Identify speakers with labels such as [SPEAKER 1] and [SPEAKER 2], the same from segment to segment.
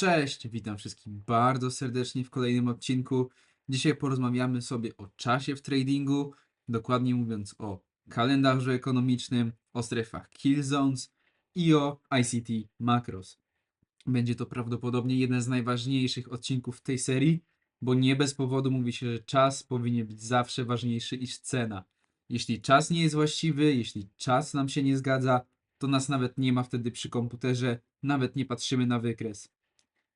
[SPEAKER 1] Cześć, witam wszystkich bardzo serdecznie w kolejnym odcinku. Dzisiaj porozmawiamy sobie o czasie w tradingu, dokładnie mówiąc o kalendarzu ekonomicznym, o strefach kill zones i o ICT macros. Będzie to prawdopodobnie jeden z najważniejszych odcinków tej serii, bo nie bez powodu mówi się, że czas powinien być zawsze ważniejszy niż cena. Jeśli czas nie jest właściwy, jeśli czas nam się nie zgadza, to nas nawet nie ma wtedy przy komputerze, nawet nie patrzymy na wykres.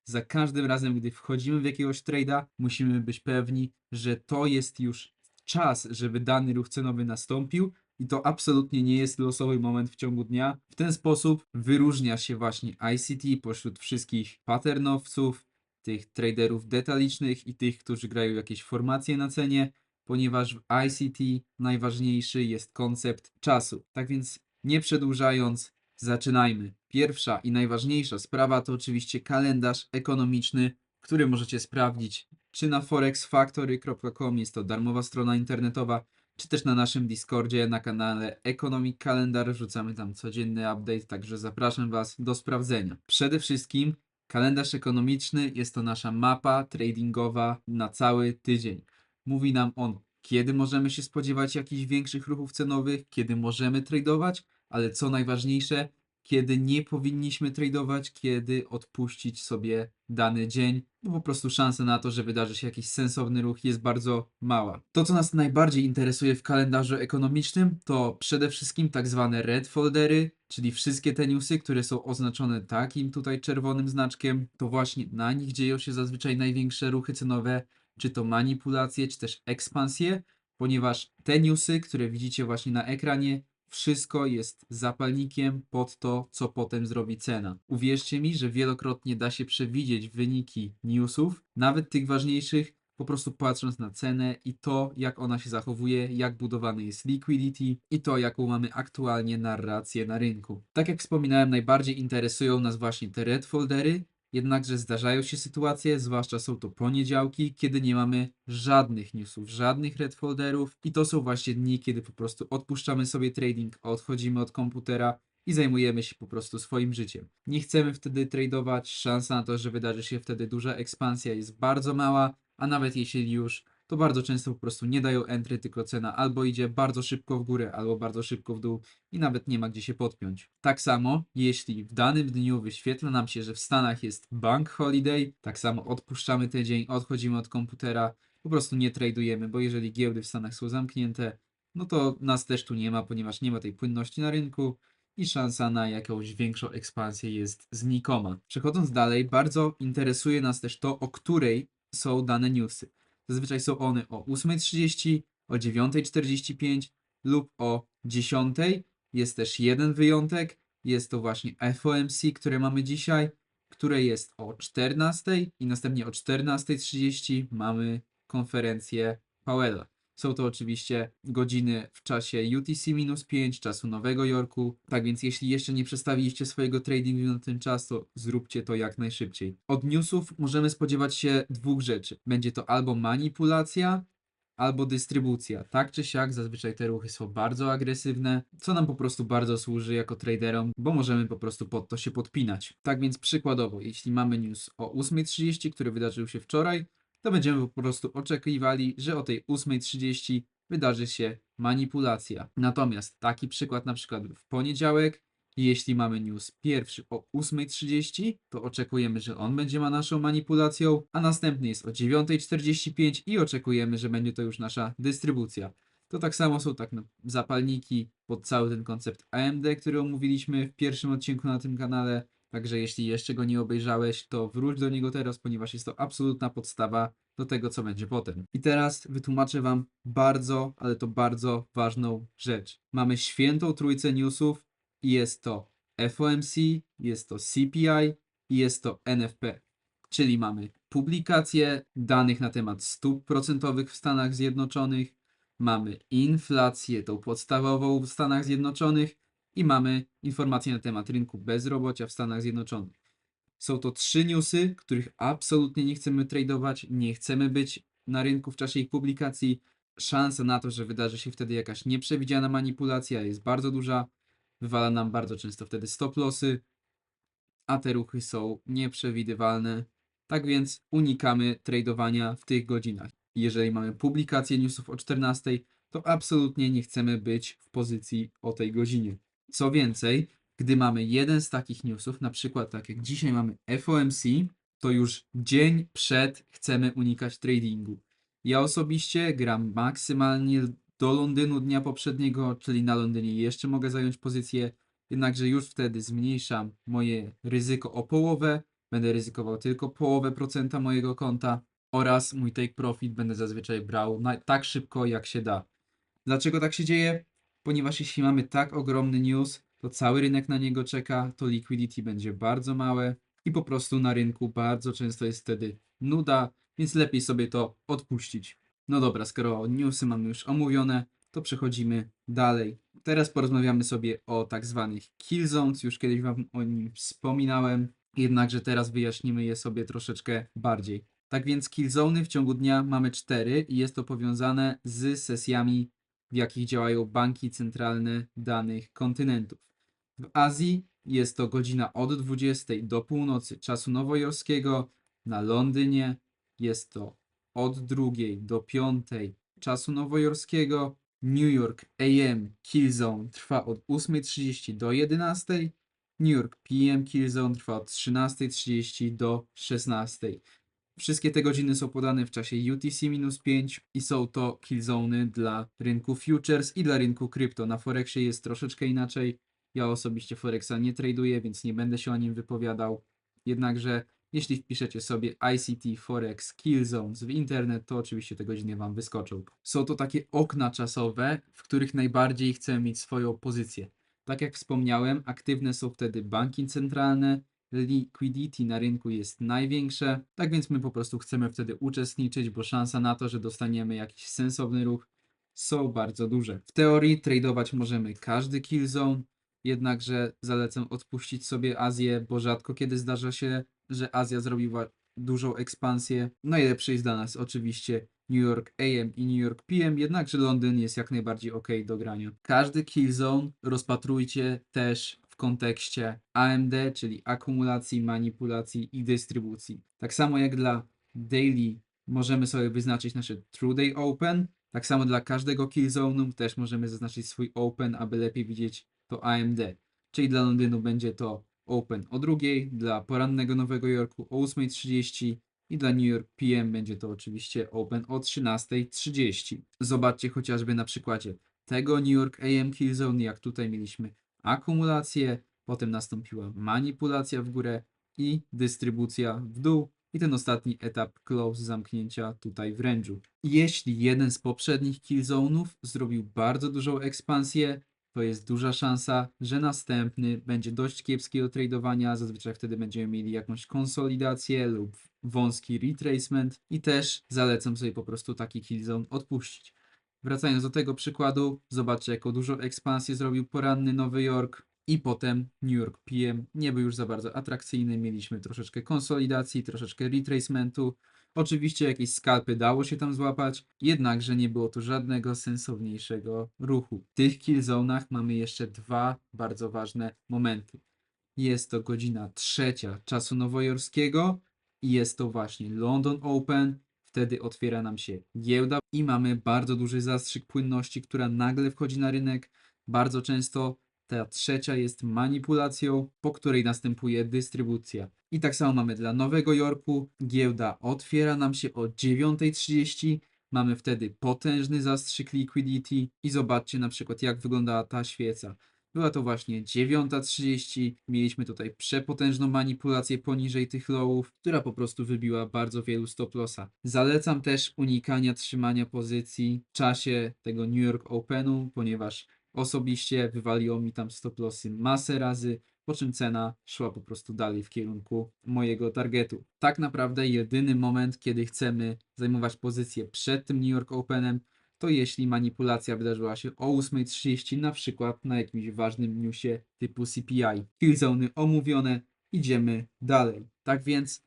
[SPEAKER 1] Za każdym razem, gdy wchodzimy w jakiegoś trade'a, musimy być pewni, że to jest już czas, żeby dany ruch cenowy nastąpił i to absolutnie nie jest losowy moment w ciągu dnia. W ten sposób wyróżnia się właśnie ICT pośród wszystkich patternowców, tych traderów detalicznych i tych, którzy grają jakieś formacje na cenie, ponieważ w ICT najważniejszy jest koncept czasu. Tak więc nie przedłużając, zaczynajmy. Pierwsza i najważniejsza sprawa to oczywiście kalendarz ekonomiczny, który możecie sprawdzić czy na forexfactory.com, jest to darmowa strona internetowa, czy też na naszym Discordzie na kanale Economic Calendar. Wrzucamy tam codzienny update, także zapraszam Was do sprawdzenia. Przede wszystkim kalendarz ekonomiczny jest to nasza mapa tradingowa na cały tydzień. Mówi nam on, kiedy możemy się spodziewać jakichś większych ruchów cenowych, kiedy możemy tradować, ale co najważniejsze, kiedy nie powinniśmy tradować, kiedy odpuścić sobie dany dzień, bo po prostu szansa na to, że wydarzy się jakiś sensowny ruch jest bardzo mała. To, co nas najbardziej interesuje w kalendarzu ekonomicznym, to przede wszystkim tak zwane red foldery, czyli wszystkie te newsy, które są oznaczone takim tutaj czerwonym znaczkiem, to właśnie na nich dzieją się zazwyczaj największe ruchy cenowe, czy to manipulacje, czy też ekspansje, ponieważ te newsy, które widzicie właśnie na ekranie, wszystko jest zapalnikiem pod to, co potem zrobi cena. Uwierzcie mi, że wielokrotnie da się przewidzieć wyniki newsów, nawet tych ważniejszych, po prostu patrząc na cenę i to, jak ona się zachowuje, jak budowany jest liquidity i to, jaką mamy aktualnie narrację na rynku. Tak jak wspominałem, najbardziej interesują nas właśnie te red foldery, Jednakże zdarzają się sytuacje, zwłaszcza są to poniedziałki, kiedy nie mamy żadnych newsów, żadnych red folderów i to są właśnie dni, kiedy po prostu odpuszczamy sobie trading, odchodzimy od komputera i zajmujemy się po prostu swoim życiem. Nie chcemy wtedy tradować, szansa na to, że wydarzy się wtedy duża ekspansja jest bardzo mała, a nawet jeśli już, to bardzo często po prostu nie dają entry, tylko cena albo idzie bardzo szybko w górę, albo bardzo szybko w dół i nawet nie ma gdzie się podpiąć. Tak samo, jeśli w danym dniu wyświetla nam się, że w Stanach jest bank holiday, tak samo odpuszczamy ten dzień, odchodzimy od komputera, po prostu nie tradujemy, bo jeżeli giełdy w Stanach są zamknięte, no to nas też tu nie ma, ponieważ nie ma tej płynności na rynku i szansa na jakąś większą ekspansję jest znikoma. Przechodząc dalej, bardzo interesuje nas też to, o której są dane newsy. Zazwyczaj są one o 8.30, o 9.45 lub o 10.00. Jest też jeden wyjątek. Jest to właśnie FOMC, które mamy dzisiaj, które jest o 14.00 i następnie o 14.30 mamy konferencję Powella. Są to oczywiście godziny w czasie UTC-5 czasu Nowego Jorku. Tak więc jeśli jeszcze nie przestawiliście swojego tradingu na ten czas, to zróbcie to jak najszybciej. Od newsów możemy spodziewać się dwóch rzeczy. Będzie to albo manipulacja, albo dystrybucja. Tak czy siak, zazwyczaj te ruchy są bardzo agresywne, co nam po prostu bardzo służy jako traderom, bo możemy po prostu pod to się podpinać. Tak więc przykładowo, jeśli mamy news o 8.30, który wydarzył się wczoraj, to będziemy po prostu oczekiwali, że o tej 8.30 wydarzy się manipulacja. Natomiast taki przykład na przykład w poniedziałek, jeśli mamy news pierwszy o 8.30, to oczekujemy, że on będzie ma naszą manipulacją, a następny jest o 9.45 i oczekujemy, że będzie to już nasza dystrybucja. To tak samo są tak zapalniki pod cały ten koncept AMD, który omówiliśmy w pierwszym odcinku na tym kanale. Także jeśli jeszcze go nie obejrzałeś, to wróć do niego teraz, ponieważ jest to absolutna podstawa do tego, co będzie potem. I teraz wytłumaczę Wam bardzo, ale to bardzo ważną rzecz. Mamy świętą trójcę newsów i jest to FOMC, jest to CPI i jest to NFP. Czyli mamy publikacje danych na temat stóp procentowych w Stanach Zjednoczonych, mamy inflację, tą podstawową w Stanach Zjednoczonych i mamy informacje na temat rynku bezrobocia w Stanach Zjednoczonych. Są to trzy newsy, których absolutnie nie chcemy tradować, nie chcemy być na rynku w czasie ich publikacji. Szansa na to, że wydarzy się wtedy jakaś nieprzewidziana manipulacja jest bardzo duża. Wywala nam bardzo często wtedy stop lossy. a te ruchy są nieprzewidywalne. Tak więc unikamy tradowania w tych godzinach. Jeżeli mamy publikację newsów o 14, to absolutnie nie chcemy być w pozycji o tej godzinie. Co więcej, gdy mamy jeden z takich newsów, na przykład tak jak dzisiaj mamy FOMC, to już dzień przed chcemy unikać tradingu. Ja osobiście gram maksymalnie do Londynu dnia poprzedniego, czyli na Londynie jeszcze mogę zająć pozycję, jednakże już wtedy zmniejszam moje ryzyko o połowę, będę ryzykował tylko połowę procenta mojego konta oraz mój take profit będę zazwyczaj brał na, tak szybko jak się da. Dlaczego tak się dzieje? Ponieważ jeśli mamy tak ogromny news, to cały rynek na niego czeka, to liquidity będzie bardzo małe i po prostu na rynku bardzo często jest wtedy nuda, więc lepiej sobie to odpuścić. No dobra, skoro newsy mamy już omówione, to przechodzimy dalej. Teraz porozmawiamy sobie o tak zwanych kill zones, już kiedyś wam o nim wspominałem, jednakże teraz wyjaśnimy je sobie troszeczkę bardziej. Tak więc kill zony w ciągu dnia mamy cztery i jest to powiązane z sesjami, w jakich działają banki centralne danych kontynentów. W Azji jest to godzina od 20 do północy czasu nowojorskiego, na Londynie jest to od 2 do 5 czasu nowojorskiego. New York AM Kill Zone trwa od 8.30 do 11. New York PM Kill Zone trwa od 13.30 do 16. Wszystkie te godziny są podane w czasie UTC-5 i są to kill zony dla rynku futures i dla rynku krypto. Na Forexie jest troszeczkę inaczej. Ja osobiście Forexa nie traduję, więc nie będę się o nim wypowiadał. Jednakże jeśli wpiszecie sobie ICT Forex Kill Zones w internet, to oczywiście te godziny Wam wyskoczą. Są to takie okna czasowe, w których najbardziej chcemy mieć swoją pozycję. Tak jak wspomniałem, aktywne są wtedy banki centralne, liquidity na rynku jest największe, tak więc my po prostu chcemy wtedy uczestniczyć, bo szansa na to, że dostaniemy jakiś sensowny ruch są bardzo duże. W teorii tradować możemy każdy kill zone, jednakże zalecam odpuścić sobie Azję, bo rzadko kiedy zdarza się, że Azja zrobiła dużą ekspansję. Najlepszy jest dla nas oczywiście New York AM i New York PM, jednakże Londyn jest jak najbardziej ok do grania. Każdy kill zone rozpatrujcie też w kontekście AMD, czyli akumulacji, manipulacji i dystrybucji. Tak samo jak dla daily możemy sobie wyznaczyć nasze true day open, tak samo dla każdego kill zone'u też możemy zaznaczyć swój open, aby lepiej widzieć to AMD. Czyli dla Londynu będzie to open o drugiej, dla porannego Nowego Jorku o 8.30 i dla New York PM będzie to oczywiście open o 13.30. Zobaczcie chociażby na przykładzie tego New York AM Kill Zone, jak tutaj mieliśmy akumulację, potem nastąpiła manipulacja w górę i dystrybucja w dół. I ten ostatni etap close zamknięcia tutaj w range'u. Jeśli jeden z poprzednich kill zone'ów zrobił bardzo dużą ekspansję, to jest duża szansa, że następny będzie dość kiepski do tradowania. Zazwyczaj wtedy będziemy mieli jakąś konsolidację lub wąski retracement i też zalecam sobie po prostu taki kill zone odpuścić. Wracając do tego przykładu, zobaczcie jaką dużą ekspansję zrobił poranny Nowy Jork i potem New York PM nie był już za bardzo atrakcyjny. Mieliśmy troszeczkę konsolidacji, troszeczkę retracementu. Oczywiście jakieś skalpy dało się tam złapać, jednakże nie było tu żadnego sensowniejszego ruchu. W tych kill zonach mamy jeszcze dwa bardzo ważne momenty. Jest to godzina trzecia czasu nowojorskiego i jest to właśnie London Open. Wtedy otwiera nam się giełda i mamy bardzo duży zastrzyk płynności, która nagle wchodzi na rynek. Bardzo często ta trzecia jest manipulacją, po której następuje dystrybucja. I tak samo mamy dla Nowego Jorku. Giełda otwiera nam się o 9.30. Mamy wtedy potężny zastrzyk liquidity i zobaczcie na przykład jak wyglądała ta świeca. Była to właśnie 9.30. Mieliśmy tutaj przepotężną manipulację poniżej tych lowów, która po prostu wybiła bardzo wielu stop lossa. Zalecam też unikania trzymania pozycji w czasie tego New York Openu, ponieważ osobiście wywaliło mi tam stop lossy masę razy, po czym cena szła po prostu dalej w kierunku mojego targetu. Tak naprawdę jedyny moment, kiedy chcemy zajmować pozycję przed tym New York Openem, to jeśli manipulacja wydarzyła się o 8.30, na przykład na jakimś ważnym newsie typu CPI. Killzony omówione, idziemy dalej. Tak więc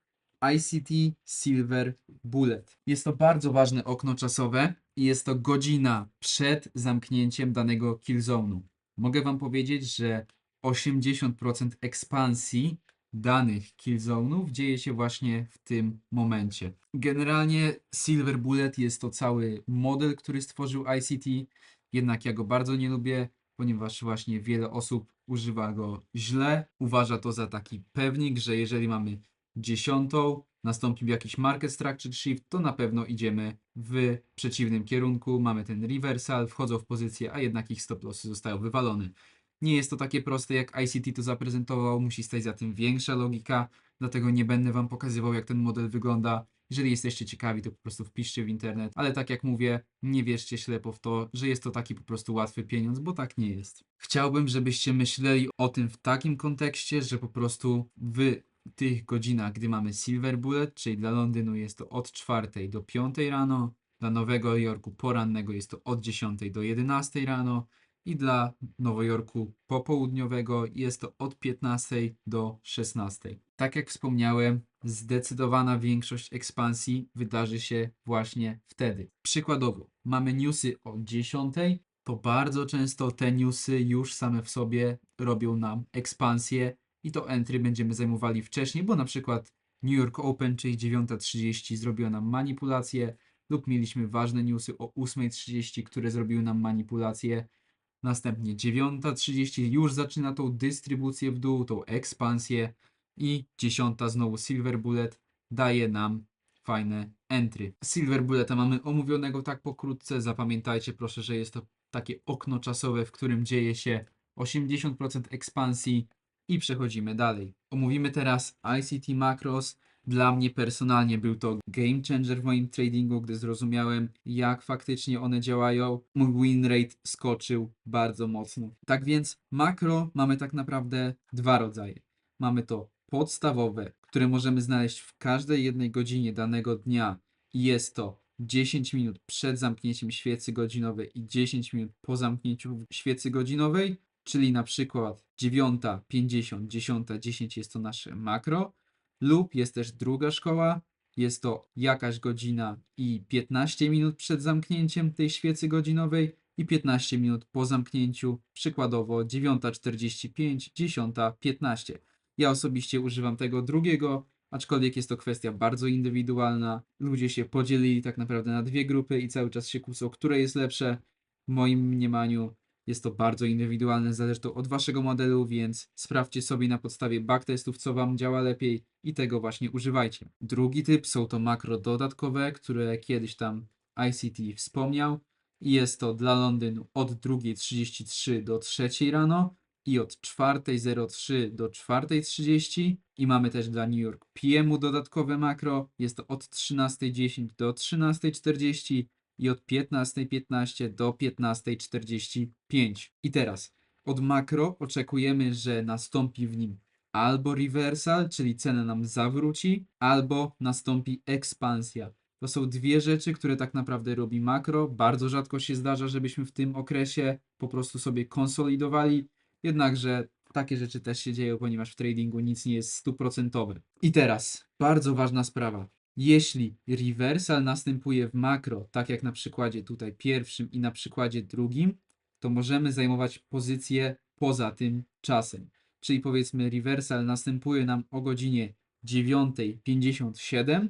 [SPEAKER 1] ICT Silver Bullet. Jest to bardzo ważne okno czasowe i jest to godzina przed zamknięciem danego killzone'u. Mogę Wam powiedzieć, że 80% ekspansji danych Killzone'ów dzieje się właśnie w tym momencie. Generalnie Silver Bullet jest to cały model, który stworzył ICT, jednak ja go bardzo nie lubię, ponieważ właśnie wiele osób używa go źle, uważa to za taki pewnik, że jeżeli mamy dziesiątą, nastąpił jakiś market structure shift, to na pewno idziemy w przeciwnym kierunku, mamy ten reversal, wchodzą w pozycję, a jednak ich stop lossy zostają wywalone. Nie jest to takie proste, jak ICT to zaprezentował, musi stać za tym większa logika, dlatego nie będę Wam pokazywał, jak ten model wygląda. Jeżeli jesteście ciekawi, to po prostu wpiszcie w internet, ale tak jak mówię, nie wierzcie ślepo w to, że jest to taki po prostu łatwy pieniądz, bo tak nie jest. Chciałbym, żebyście myśleli o tym w takim kontekście, że po prostu w tych godzinach, gdy mamy Silver Bullet, czyli dla Londynu jest to od 4 do 5 rano, dla Nowego Jorku porannego jest to od 10 do 11 rano i dla Nowojorku popołudniowego jest to od 15 do 16. Tak jak wspomniałem, zdecydowana większość ekspansji wydarzy się właśnie wtedy. Przykładowo, mamy newsy o 10, to bardzo często te newsy już same w sobie robią nam ekspansję i to entry będziemy zajmowali wcześniej, bo na przykład New York Open, czyli 9.30 zrobiła nam manipulację lub mieliśmy ważne newsy o 8.30, które zrobiły nam manipulację. Następnie 9.30 już zaczyna tą dystrybucję w dół, tą ekspansję i 10 znowu Silver Bullet daje nam fajne entry. Silver Bulleta mamy omówionego tak pokrótce. Zapamiętajcie proszę, że jest to takie okno czasowe, w którym dzieje się 80% ekspansji i przechodzimy dalej. Omówimy teraz ICT Macros. Dla mnie personalnie był to game changer w moim tradingu, gdy zrozumiałem, jak faktycznie one działają. Mój win rate skoczył bardzo mocno. Tak więc makro mamy tak naprawdę dwa rodzaje. Mamy to podstawowe, które możemy znaleźć w każdej jednej godzinie danego dnia i jest to 10 minut przed zamknięciem świecy godzinowej i 10 minut po zamknięciu świecy godzinowej, czyli na przykład 9.50, 10.10 jest to nasze makro, lub jest też druga szkoła, jest to jakaś godzina i 15 minut przed zamknięciem tej świecy godzinowej i 15 minut po zamknięciu, przykładowo 9.45, 10.15. Ja osobiście używam tego drugiego, aczkolwiek jest to kwestia bardzo indywidualna. Ludzie się podzielili tak naprawdę na dwie grupy i cały czas się kłócą, które jest lepsze. W moim mniemaniu jest to bardzo indywidualne, zależy to od waszego modelu, więc sprawdźcie sobie na podstawie backtestów, co wam działa lepiej i tego właśnie używajcie. Drugi typ są to makro dodatkowe, które kiedyś tam ICT wspomniał. I jest to dla Londynu od 2.33 do 3 rano i od 4.03 do 4.30 i mamy też dla New York PM-u dodatkowe makro, jest to od 13.10 do 13.40 i od 15.15 do 15.45. I teraz od makro oczekujemy, że nastąpi w nim albo reversal, czyli cena nam zawróci, albo nastąpi ekspansja. To są dwie rzeczy, które tak naprawdę robi makro. Bardzo rzadko się zdarza, żebyśmy w tym okresie po prostu sobie konsolidowali. Jednakże takie rzeczy też się dzieją, ponieważ w tradingu nic nie jest stuprocentowe. I teraz bardzo ważna sprawa. Jeśli reversal następuje w makro, tak jak na przykładzie tutaj pierwszym i na przykładzie drugim, to możemy zajmować pozycję poza tym czasem. Czyli powiedzmy reversal następuje nam o godzinie 9.57,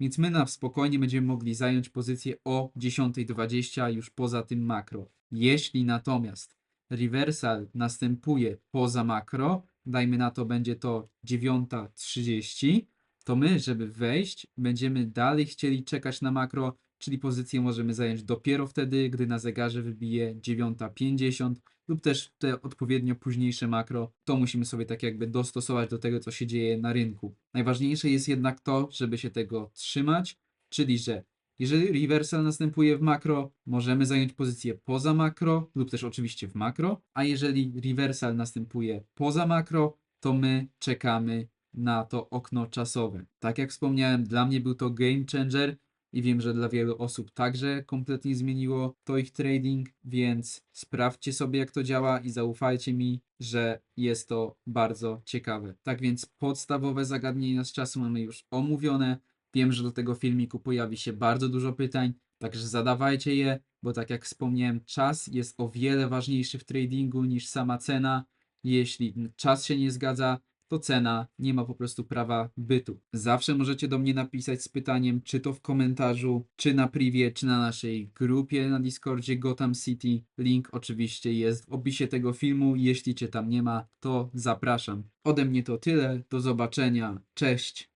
[SPEAKER 1] więc my na spokojnie będziemy mogli zająć pozycję o 10.20 już poza tym makro. Jeśli natomiast reversal następuje poza makro, dajmy na to będzie to 9.30, to my, żeby wejść, będziemy dalej chcieli czekać na makro, czyli pozycję możemy zająć dopiero wtedy, gdy na zegarze wybije 9.50 lub też te odpowiednio późniejsze makro. To musimy sobie tak jakby dostosować do tego, co się dzieje na rynku. Najważniejsze jest jednak to, żeby się tego trzymać, czyli że jeżeli reversal następuje w makro, możemy zająć pozycję poza makro lub też oczywiście w makro, a jeżeli reversal następuje poza makro, to my czekamy na to okno czasowe. Tak jak wspomniałem, dla mnie był to game changer i wiem, że dla wielu osób także kompletnie zmieniło to ich trading, więc sprawdźcie sobie jak to działa i zaufajcie mi, że jest to bardzo ciekawe. Tak więc podstawowe zagadnienia z czasu mamy już omówione. Wiem, że do tego filmiku pojawi się bardzo dużo pytań, także zadawajcie je, bo tak jak wspomniałem, czas jest o wiele ważniejszy w tradingu niż sama cena. Jeśli czas się nie zgadza, to cena nie ma po prostu prawa bytu. Zawsze możecie do mnie napisać z pytaniem, czy to w komentarzu, czy na privie, czy na naszej grupie na Discordzie Gotham City. Link oczywiście jest w opisie tego filmu. Jeśli cię tam nie ma, to zapraszam. Ode mnie to tyle. Do zobaczenia. Cześć.